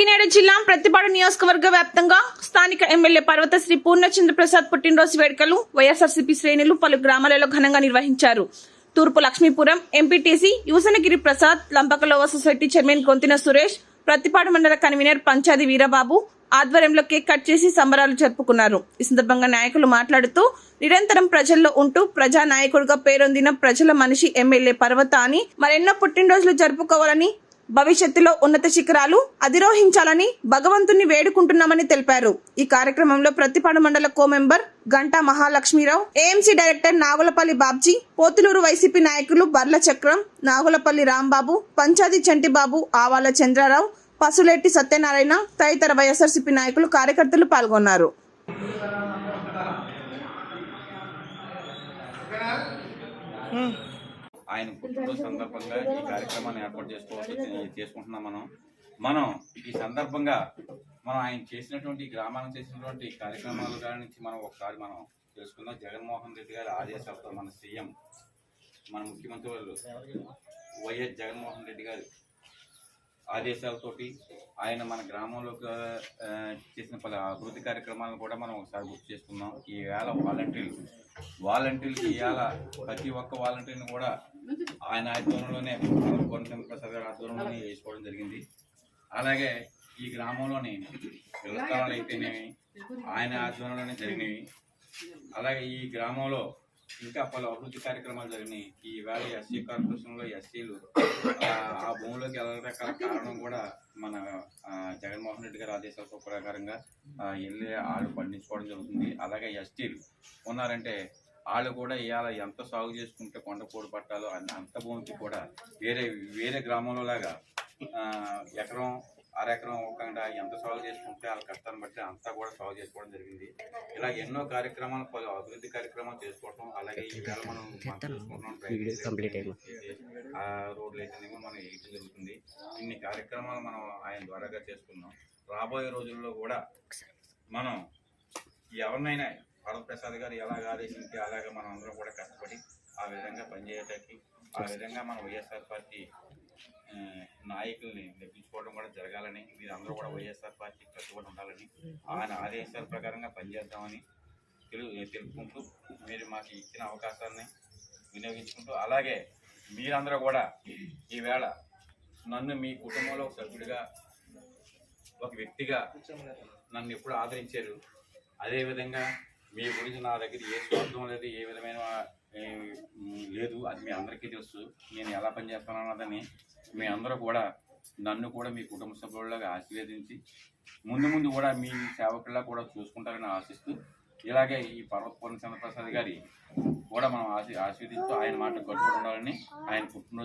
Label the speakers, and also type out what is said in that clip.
Speaker 1: కాకినాడ జిల్లా ప్రతిపాడు నియోజకవర్గ వ్యాప్తంగా స్థానిక ఎమ్మెల్యే పర్వతశ్రీ పూర్ణచంద్ర ప్రసాద్ పుట్టినరోజు వేడుకలు వైఎస్ఆర్సీపీ శ్రేణులు పలు గ్రామాలలో ఘనంగా నిర్వహించారు. తూర్పు Lakshmipuram MPTC Yusanagiri Prasad Lambakalova society chairman Gontina Suresh Prathipadu mandal convener Panchadi Veerababu ఆధ్వర్యంలో కేక్ కట్ చేసి సంబరాలు జరుపుకున్నారు. ఈ సందర్భంగా నాయకులు మాట్లాడుతూ నిరంతరం ప్రజల్లో ఉంటూ ప్రజా నాయకుడిగా పేరొందిన ప్రజల మనిషి ఎమ్మెల్యే పర్వత అని మరెన్నో పుట్టినరోజులు జరుపుకోవాలని భవిష్యత్తులో ఉన్నత శిఖరాలు అధిరోహించాలని భగవంతుని వేడుకుంటున్నామని తెలిపారు. ఈ కార్యక్రమంలో Prathipadu mandal co member Ganta Mahalakshmirao AMC director Nagulapalli Babji Pothuluru YCP నాయకులు బర్ల చక్రం నాగులపల్లి రాంబాబు పంచాది చంటిబాబు ఆవాల చంద్రారావు పసులేటి సత్యనారాయణ తదితర వైఎస్ఆర్సీపీ నాయకులు కార్యకర్తలు పాల్గొన్నారు.
Speaker 2: ఆయన పుట్టినరోజు సందర్భంగా ఈ కార్యక్రమాన్ని ఏర్పాటు చేసుకోవచ్చు చేసుకుంటున్నాం మనం. మనం ఈ సందర్భంగా మనం ఆయన చేసినటువంటి గ్రామానికి చేసినటువంటి కార్యక్రమాల గారి నుంచి మనం ఒకసారి మనం తెలుసుకుందాం. జగన్మోహన్ రెడ్డి గారి ఆదేశాలతో మన సీఎం మన ముఖ్యమంత్రి వాళ్ళు వైఎస్ జగన్మోహన్ రెడ్డి గారు ఆదేశాలతోటి ఆయన మన గ్రామంలో చేసిన పలు అభివృద్ధి కార్యక్రమాలను కూడా మనం ఒకసారి గుర్తు చేసుకుందాం. ఈ వేళ వాలంటీర్లు వాలంటీర్లు ఇవాళ ప్రతి ఒక్క వాలంటీర్ని కూడా ఆయన ఆధ్వర్యంలోనే కోనసీమ ప్రసాద్ గారి ఆధ్వర్యంలోనే వేసుకోవడం జరిగింది. అలాగే ఈ గ్రామంలోని వ్యవస్థలు అయితేనేమి ఆయన ఆధ్వర్యంలోనే జరిగినవి. అలాగే ఈ గ్రామంలో ఇంకా పలు అభివృద్ధి కార్యక్రమాలు జరిగినాయి. ఈ వేళ ఎస్సీ కార్పొరేషన్లో ఎస్సీలు ఆ భూమిలోకి వెళ్ళడానికి కారణం కూడా మన జగన్మోహన్ రెడ్డి గారి ఆదేశాల ప్రకారంగా వెళ్ళి వాళ్ళు పండించుకోవడం జరుగుతుంది. అలాగే ఎస్టీలు ఉన్నారంటే వాళ్ళు కూడా ఇవాళ ఎంత సాగు చేసుకుంటే కొండపూడి పట్టాలో అన్ని- అంత భూమికి కూడా వేరే వేరే గ్రామంలో లాగా ఎకరం అర ఎకరం ఒకంగా ఎంత సాగు చేసుకుంటే వాళ్ళ కష్టాన్ని బట్టి అంతా కూడా సాగు చేసుకోవడం జరిగింది. ఇలా ఎన్నో కార్యక్రమాలు పలు అభివృద్ధి కార్యక్రమాలు చేసుకోవడం అలాగే ఈ వేళ మనం రోడ్లు అయితేనేమో మనం వేయటం జరుగుతుంది? ఇన్ని కార్యక్రమాలు మనం ఆయన ద్వారాగా చేసుకున్నాం. రాబోయే రోజుల్లో కూడా మనం ఎవరినైనా భరత్ ప్రసాద్ గారు ఎలాగ ఆదేశించి అలాగే మనం అందరం కూడా కష్టపడి ఆ విధంగా పనిచేయటానికి ఆ విధంగా మన వైఎస్ఆర్ పార్టీ నాయకుల్ని నెప్పించుకోవడం కూడా జరగాలని మీరు అందరూ కూడా వైఎస్ఆర్ పార్టీ కట్టుబడి ఉండాలని ఆయన ఆదేశాల ప్రకారంగా పనిచేద్దామని తెలు తెలుపుకుంటూ మీరు మాకు ఇచ్చిన అవకాశాన్ని వినియోగించుకుంటూ అలాగే మీరందరూ కూడా ఈవేళ నన్ను మీ కుటుంబంలో ఒక సభ్యుడిగా ఒక వ్యక్తిగా నన్ను ఎప్పుడు ఆదరించారు. అదేవిధంగా మీ గురించి నా దగ్గర ఏ స్వార్థం లేదు ఏ విధమైన లేదు. అది మీ అందరికీ తెలుసు. నేను ఎలా పనిచేస్తాను అన్నదని మీ అందరూ కూడా నన్ను కూడా మీ కుటుంబ సభ్యుల్లాగా ఆశీర్వదించి ముందు ముందు కూడా మీ సేవకుల్లా కూడా చూసుకుంటారని ఆశిస్తూ ఇలాగే ఈ పర్వతపూర్ణ చంద్రప్రసాద్ గారి కూడా మనం ఆశీ ఆశీర్వదిస్తూ ఆయన మాట కట్టుబడి ఉండాలని ఆయన పుట్టిన